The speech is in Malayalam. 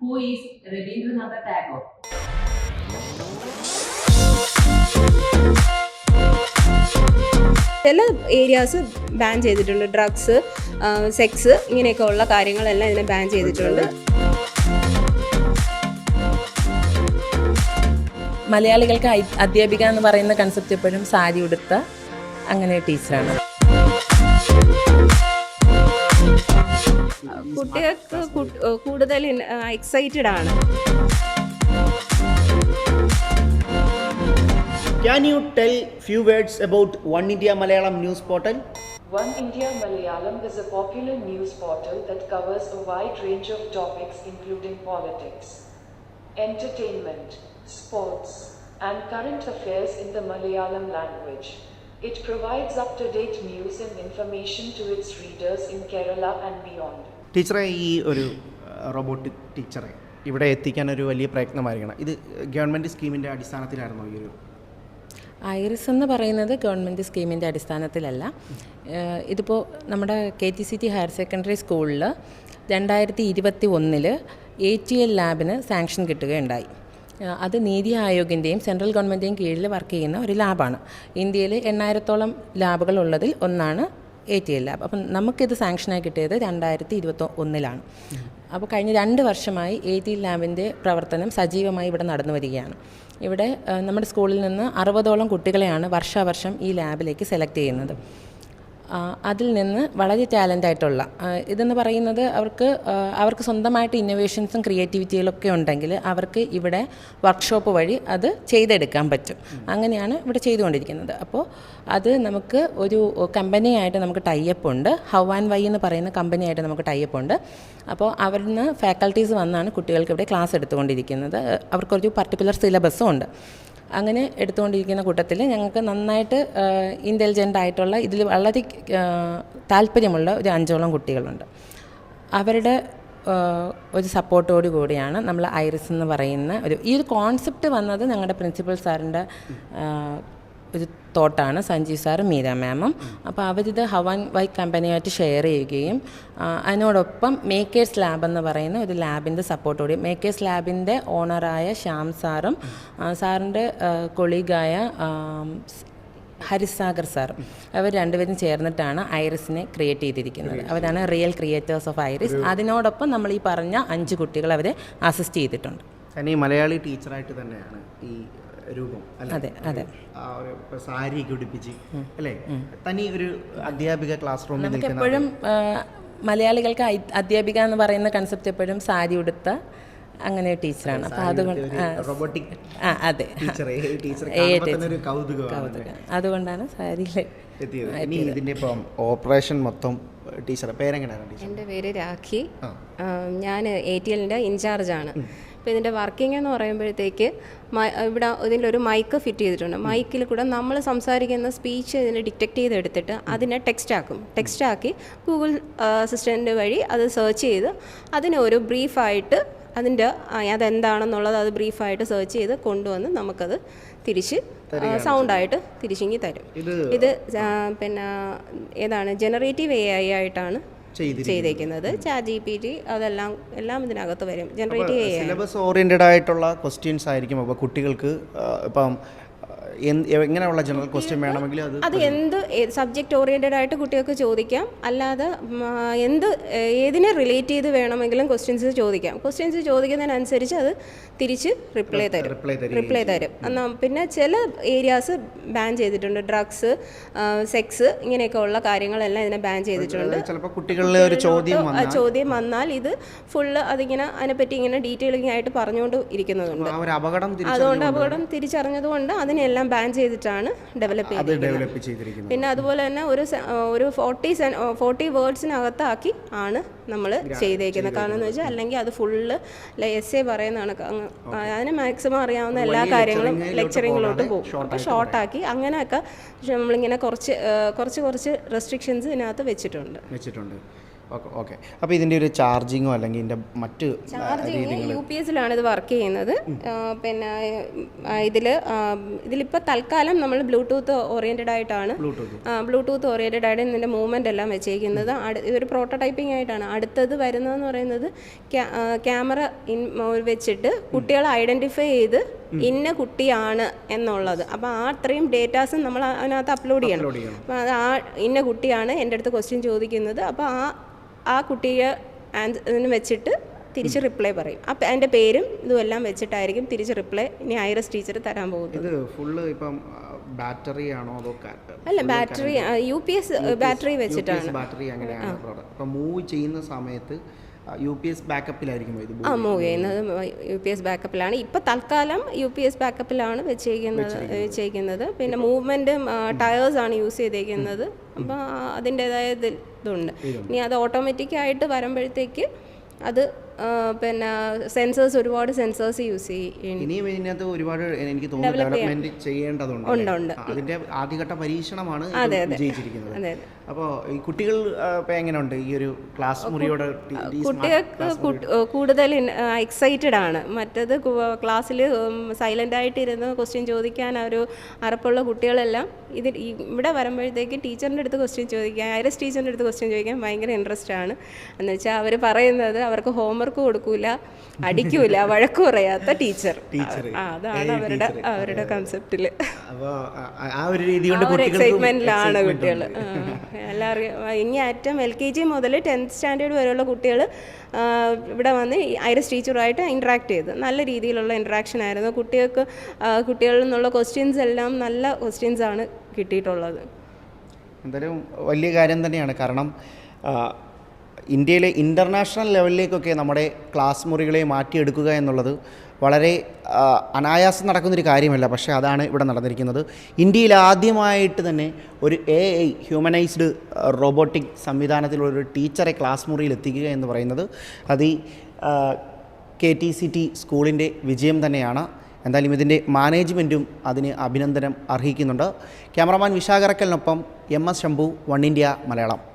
Who is Rabindranath Tagore? ചില ഏരിയാസ് ബാൻ ചെയ്തിട്ടുണ്ട്. ഡ്രഗ്സ് സെക്സ് ഇങ്ങനെയൊക്കെ ഉള്ള കാര്യങ്ങളെല്ലാം ഇതിനെ ബാൻ ചെയ്തിട്ടുണ്ട്. മലയാളികൾക്ക് അധ്യാപിക എന്ന് പറയുന്ന കൺസെപ്റ്റ് എപ്പോഴും സാരി ഉടുത്ത അങ്ങനെ ടീച്ചറാണ് കുട്ടികൾക്ക് കു- കൂടുതൽ എക്സൈറ്റഡ് ആണ് Can you tell few words about One India Malayalam news portal? One India Malayalam is a popular news portal that covers a wide range of topics including politics, entertainment, sports, and current affairs in the Malayalam language. It provides up to date news and information to its readers in Kerala and beyond. ടീച്ചറെ ഈ ഒരു റോബോട്ടിക് ടീച്ചറെ ഇവിടെ എത്തിക്കാൻ ഒരു വലിയ പ്രയത്നമായിരിക്കണം ഇത് ഗവൺമെന്റ് സ്കീമിന്റെ അടിസ്ഥാനത്തിലായിരുന്നു ഈ ഒരു? ഐറിസ് എന്ന് പറയുന്നത് ഗവൺമെന്റ് സ്കീമിന്റെ അടിസ്ഥാനത്തിലല്ല. ഇതിപ്പോൾ നമ്മുടെ K T C T higher secondary സ്കൂളിൽ രണ്ടായിരത്തി ഇരുപത്തി ഒന്നിൽ എ ടി എൽ ലാബിന് സാങ്ഷൻ കിട്ടുകയുണ്ടായി. അത് നീതി ആയോഗിന്റെയും സെൻട്രൽ ഗവൺമെന്റിന്റെയും കീഴിൽ വർക്ക് ചെയ്യുന്ന ഒരു ലാബാണ്. ഇന്ത്യയിൽ എണ്ണായിരത്തോളം ലാബുകളുള്ളതിൽ ഒന്നാണ് എ ടി എൽ ലാബ്. അപ്പം നമുക്കിത് സാങ്ഷനായി കിട്ടിയത് രണ്ടായിരത്തി ഇരുപത്തി ഒന്നിലാണ് അപ്പോൾ കഴിഞ്ഞ രണ്ട് വർഷമായി എ ടി എൽ ലാബിന്റെ പ്രവർത്തനം സജീവമായി ഇവിടെ നടന്നു വരികയാണ്. ഇവിടെ നമ്മുടെ സ്കൂളിൽ നിന്ന് അറുപതോളം കുട്ടികളെയാണ് വർഷാവർഷം ഈ ലാബിലേക്ക് സെലക്ട് ചെയ്യുന്നത്. അതിൽ നിന്ന് വളരെ ടാലന്റ് ആയിട്ടുള്ള ഇതെന്ന് പറയുന്നത് അവർക്ക് അവർക്ക് സ്വന്തമായിട്ട് ഇന്നോവേഷൻസും ക്രിയേറ്റിവിറ്റികളൊക്കെ ഉണ്ടെങ്കിൽ അവർക്ക് ഇവിടെ വർക്ക്ഷോപ്പ് വഴി അത് ചെയ്തെടുക്കാൻ പറ്റും. അങ്ങനെയാണ് ഇവിടെ ചെയ്തുകൊണ്ടിരിക്കുന്നത്. അപ്പോൾ അത് നമുക്ക് ഒരു കമ്പനിയായിട്ട് നമുക്ക് ടൈപ്പ് ഉണ്ട്. ഹൗ ആൻഡ് വൈ എന്ന് പറയുന്ന കമ്പനിയായിട്ട് നമുക്ക് ടൈപ്പ് ഉണ്ട്. അപ്പോൾ അവിടുന്ന് ഫാക്കൽറ്റീസ് വന്നാണ് കുട്ടികൾക്ക് ഇവിടെ ക്ലാസ് എടുത്തുകൊണ്ടിരിക്കുന്നത്. അവർക്കൊരു പർട്ടിക്കുലർ സിലബസും ഉണ്ട്. അങ്ങനെ എടുത്തുകൊണ്ടിരിക്കുന്ന കൂട്ടത്തിൽ ഞങ്ങൾക്ക് നന്നായിട്ട് ഇന്റലിജന്റ് ആയിട്ടുള്ള ഇതിൽ വളരെ താല്പര്യമുള്ള ഒരു അഞ്ചോളം കുട്ടികളുണ്ട്. അവരുടെ ഒരു സപ്പോർട്ടോടു കൂടിയാണ് നമ്മൾ ഐറിസ് എന്ന് പറയുന്ന ഒരു ഈ ഒരു കോൺസെപ്റ്റ് വന്നത് ഞങ്ങളുടെ പ്രിൻസിപ്പൽ സാറിന്റെ ഒരു തോട്ടാണ് സഞ്ജീവ് സാറും മീര മാമും. അപ്പോൾ അവരിത് ഹവൻ വൈ കമ്പനിയായിട്ട് ഷെയർ ചെയ്യുകയും അതിനോടൊപ്പം മേക്കേഴ്സ് ലാബ് എന്ന് പറയുന്ന ഒരു ലാബിന്റെ സപ്പോർട്ടോടെ മേക്കേഴ്സ് ലാബിന്റെ ഓണറായ ശ്യാം സാറും സാറിന്റെ കൊളീഗായ ഹരിസാഗർ സാർ അവർ രണ്ടുപേരും ചേർന്നിട്ടാണ് ഐറിസിനെ ക്രിയേറ്റ് ചെയ്തിരിക്കുന്നത്. അവരാണ് റിയൽ ക്രിയേറ്റേഴ്സ് ഓഫ് ഐറിസ്. അതിനോടൊപ്പം നമ്മൾ ഈ പറഞ്ഞ അഞ്ച് കുട്ടികൾ അവരെ അസിസ്റ്റ് ചെയ്തിട്ടുണ്ട്. മലയാളി ടീച്ചറായിട്ട് തന്നെയാണ് ഈ രൂപം അല്ലേ? അതെ, അതെ. ആ ഒരു ഇപ്പൊ ഉടുപ്പിച്ച് അല്ലേ? തനി ഒരു അധ്യാപിക ക്ലാസ് റൂമിൽ നിൽക്കുന്ന എപ്പോഴും മലയാളികൾക്ക് അധ്യാപിക എന്ന് പറയുന്ന കൺസെപ്റ്റ് എപ്പോഴും സാരി ഉടുത്ത അങ്ങനെ ടീച്ചറാണ് അപ്പോൾ അതുകൊണ്ട് റോബോട്ടിക് ആ അതെ. ടീച്ചർ. അതുകൊണ്ടാണ് സാരിയിൽ ഇതിന്റെ ഇപ്പം ഓപ്പറേഷൻ മൊത്തം ടീച്ചറെ പേരെങ്ങനെയാണ് ടീച്ചർ എന്റെ പേര് രാഖി. ഞാൻ എ ടി എല്ലിന്റെ ഇൻചാർജാണ് അപ്പോൾ ഇതിന്റെ വർക്കിംഗ് എന്ന് പറയുമ്പോഴത്തേക്ക് മ- ഇവിടെ ഇതിന്റെ ഒരു മൈക്ക് ഫിറ്റ് ചെയ്തിട്ടുണ്ട്. മൈക്കിൽ കൂടെ നമ്മൾ സംസാരിക്കുന്ന സ്പീച്ച് ഇതിനെ ഡിറ്റക്ട് ചെയ്തെടുത്തിട്ട് അതിനെ ടെക്സ്റ്റ് ആക്കും. ടെക്സ്റ്റ് ആക്കി ഗൂഗിൾ അസിസ്റ്റന്റ് വഴി അത് സെർച്ച് ചെയ്ത് അതിനെ ഒരു ബ്രീഫായിട്ട് അതിന്റെ അതെന്താണെന്നുള്ളത് അത് ബ്രീഫായിട്ട് സെർച്ച് ചെയ്ത് കൊണ്ടുവന്ന് നമുക്കത് തിരിച്ച് സൗണ്ടായിട്ട് തിരിച്ചിങ്ങി തരും. ഇത് പിന്നെ ഏതാണ്? ജനറേറ്റീവ് എ ഐ ആയിട്ടാണ്. ചെയ്തേക്കുന്നത്. ചാറ്റ് ജി പി ടി അതെല്ലാം എല്ലാം ഇതിനകത്ത് വരും. ജനറേറ്റ് ചെയ്യുക സിലബസ് ഓറിയന്റഡ് ആയിട്ടുള്ള ക്വസ്റ്റ്യൻസ് ആയിരിക്കും. അപ്പോൾ കുട്ടികൾക്ക് ഇപ്പം എങ്ങനെയുള്ള ജനറൽ ക്വസ്റ്റ്യൻ വേണമെങ്കിൽ അത് അത് എന്ത് സബ്ജക്റ്റ് ഓറിയന്റഡ് ആയിട്ട് കുട്ടികൾക്ക് ചോദിക്കാം. അല്ലാതെ എന്ത് ഏതിനെ റിലേറ്റ് ചെയ്ത് വേണമെങ്കിലും ക്വസ്റ്റ്യൻസ് ചോദിക്കാം. ക്വസ്റ്റ്യൻസ് ചോദിക്കുന്നതിനനുസരിച്ച് അത് തിരിച്ച് റിപ്ലൈ തരും. റിപ്ലൈ തരും. എന്നാ പിന്നെ ചില ഏരിയാസ് ബാൻ ചെയ്തിട്ടുണ്ട്. ഡ്രഗ്സ് സെക്സ് ഇങ്ങനെയൊക്കെ ഉള്ള കാര്യങ്ങളെല്ലാം ഇതിനെ ബാൻ ചെയ്തിട്ടുണ്ട്. ചിലപ്പോൾ കുട്ടികളിലെ ഒരു ചോദ്യം വന്നാൽ ചോദ്യം വന്നാൽ ഇത് ഫുള്ള് അതിങ്ങനെ അതിനെപ്പറ്റി ഇങ്ങനെ ഡീറ്റെയിലിംഗ് ആയിട്ട് പറഞ്ഞുകൊണ്ട് ഇരിക്കുന്നതുണ്ട്. അതുകൊണ്ട് അപകടം തിരിച്ചറിഞ്ഞതുകൊണ്ട് അതിനെല്ലാം ബാൻ ചെയ്തിട്ടാണ് ഡെവലപ്പ് ചെയ്തിരിക്കുന്നത്. പിന്നെ അതുപോലെ തന്നെ ഒരു ഒരു ഫോർട്ടി സെൻ ഫോർട്ടി വേർഡ്സിനകത്താക്കി ആണ് നമ്മൾ ചെയ്തേക്കുന്നത്. കാരണം എന്ന് വെച്ചാൽ അല്ലെങ്കിൽ അത് ഫുള്ള് എസ് എ പറയുന്നതാണ്. അതിന് മാക്സിമം അറിയാവുന്ന എല്ലാ കാര്യങ്ങളും ലെക്ചറിങ്ങിലോട്ട് പോകും. അപ്പോൾ ഷോർട്ടാക്കി അങ്ങനെയൊക്കെ നമ്മളിങ്ങനെ കുറച്ച് കുറച്ച് കുറച്ച് റെസ്ട്രിക്ഷൻസ് ഇതിനകത്ത് വെച്ചിട്ടുണ്ട്. വെച്ചിട്ടുണ്ട്. Okay okay. അപ്പോൾ ഇതിന്റെ ഒരു ചാർജിങ്ങോ അല്ലെങ്കിൽ ഇതിന്റെ മറ്റ് ചാർജിങ് യു പി എസിലാണ് ഇത് വർക്ക് ചെയ്യുന്നത്. പിന്നെ ഇതിൽ ഇതിലിപ്പോൾ തൽക്കാലം നമ്മൾ ബ്ലൂടൂത്ത് ഓറിയന്റഡ് ആയിട്ടാണ്. ബ്ലൂടൂത്ത്. ഓറിയന്റഡ് ആയിട്ട് ഇതിന്റെ മൂവ്മെന്റ് എല്ലാം വെച്ചേക്കുന്നത്. ഇതൊരു പ്രോട്ടോടൈപ്പിംഗ് ആയിട്ടാണ്. അടുത്തത് വരുന്നതെന്ന് പറയുന്നത് ക്യാമറ ഇൻ വെച്ചിട്ട് കുട്ടികളെ ഐഡന്റിഫൈ ചെയ്ത് ഇന്ന കുട്ടിയാണ് എന്നുള്ളത്. അപ്പോൾ ആ അത്രയും ഡേറ്റാസും നമ്മൾ അതിനകത്ത് അപ്ലോഡ് ചെയ്യണം. അപ്പോൾ അത് ആ ഇന്ന കുട്ടിയാണ് എന്റെ അടുത്ത് ക്വസ്റ്റ്യൻ ചോദിക്കുന്നത്. അപ്പോൾ ആ ആ കുട്ടിയെ വെച്ചിട്ട് തിരിച്ച് റിപ്ലൈ പറയും. അപ്പം എന്റെ പേരും ഇതുമെല്ലാം വെച്ചിട്ടായിരിക്കും തിരിച്ച് റിപ്ലൈ ഇനി ഐറസ് ടീച്ചർ തരാൻ പോകുന്നത്. ഫുള്ള് ഇപ്പം ബാറ്ററി ആണോ അതോ അല്ല battery U P S battery വെച്ചിട്ടാണ്. ബാറ്ററി അങ്ങനെയാണ് അപ്പം മൂവ് ചെയ്യുന്ന സമയത്ത് യു പി എസ് ബാക്കപ്പിലായിരിക്കും ആ മൂവ് ചെയ്യുന്നത്. യു പി എസ് ബാക്കപ്പിലാണ് ഇപ്പൊ തൽക്കാലം യു പി എസ് ബാക്കപ്പിലാണ് വെച്ചേക്കുന്നത് വെച്ചേക്കുന്നത്. പിന്നെ മൂവ്മെന്റും ടയേഴ്സാണ് യൂസ് ചെയ്തേക്കുന്നത്. അപ്പോൾ അതിന്റേതായ ഇത് ഇതുണ്ട്. ഇനി അത് ഓട്ടോമാറ്റിക്കായിട്ട് വരുമ്പോഴത്തേക്ക് അത് പിന്നെ സെൻസേഴ്സ് ഒരുപാട് സെൻസേഴ്സ് യൂസ് ചെയ്യും ഇനിയും ഇതിനകത്ത് ഒരുപാട് എനിക്ക് തോന്നുന്നു ഡെവലപ്മെന്റ് ചെയ്യേണ്ടതുണ്ട്. അതിന്റെ ആദ്യഘട്ട പരീക്ഷണമാണ്. വിജയിച്ചിരിക്കുന്നത്. അപ്പോൾ ഈ കുട്ടികൾ എങ്ങനെയുണ്ട്? ഈ ഒരു ക്ലാസ് മുറിയോട് കുട്ടികൾക്ക് കൂടുതൽ എക്സൈറ്റഡ് ആണ്. മറ്റത് ക്ലാസ്സിൽ സൈലന്റ് ആയിട്ടിരുന്ന് ക്വസ്റ്റ്യൻ ചോദിക്കാൻ ഒരു അറപ്പുള്ള കുട്ടികളെല്ലാം ഇത് ഇവിടെ വരുമ്പോഴത്തേക്ക് ടീച്ചറിന്റെ അടുത്ത് ക്വസ്റ്റ്യൻ ചോദിക്കാൻ ഐറസ് ടീച്ചറിന്റെ അടുത്ത് ക്വസ്റ്റ്യൻ ചോദിക്കാൻ ഭയങ്കര ഇൻട്രസ്റ്റ് ആണ്. എന്ന് വെച്ചാൽ അവർ പറയുന്നത് അവർക്ക് ഹോംവർക്ക് കൊടുക്കൂല അടിക്കൂല വഴക്ക് പറയാത്ത ടീച്ചർ. അതാണ് അവരുടെ അവരുടെ കൺസെപ്റ്റിൽ അപ്പോൾ ആ ഒരു രീതി കൊണ്ട് കുട്ടികൾക്ക് എക്സൈറ്റ്മെന്റിലാണ് കുട്ടികൾ എല്ലാവർക്കും ഇനി ഏറ്റവും എൽ കെ ജി മുതൽ ടെൻത്ത് സ്റ്റാൻഡേർഡ് വരെയുള്ള കുട്ടികൾ ഇവിടെ വന്ന് ഐറസ് ടീച്ചറുമായിട്ട് ഇൻട്രാക്ട് ചെയ്ത്. നല്ല രീതിയിലുള്ള ഇൻട്രാക്ഷൻ ആയിരുന്നു. കുട്ടികൾക്ക് കുട്ടികളിൽ നിന്നുള്ള ക്വസ്റ്റ്യൻസ് എല്ലാം നല്ല ക്വസ്റ്റ്യൻസ് ആണ് കിട്ടിയിട്ടുള്ളത്. എന്തായാലും വലിയ കാര്യം തന്നെയാണ്. കാരണം ഇന്ത്യയിലെ ഇന്റർനാഷണൽ ലെവലിലേക്കൊക്കെ നമ്മുടെ ക്ലാസ് മുറികളെ മാറ്റിയെടുക്കുക എന്നുള്ളത് വളരെ അനായാസം നടക്കുന്നൊരു കാര്യമല്ല. പക്ഷേ അതാണ് ഇവിടെ നടന്നിരിക്കുന്നത്. ഇന്ത്യയിൽ ആദ്യമായിട്ട് തന്നെ ഒരു എ ഐ ഹ്യൂമനൈസ്ഡ് റോബോട്ടിക് സംവിധാനത്തിലുള്ളൊരു ടീച്ചറെ ക്ലാസ് മുറിയിൽ എത്തിക്കുക എന്ന് പറയുന്നത് അത് ഈ കെ ടി സി ടി സ്കൂളിന്റെ വിജയം തന്നെയാണ്. എന്തായാലും ഇതിന്റെ മാനേജ്മെന്റും അതിന് അഭിനന്ദനം അർഹിക്കുന്നുണ്ട്. Cameraman വിശാഖറക്കലിനൊപ്പം M S Shambhu one India Malayalam.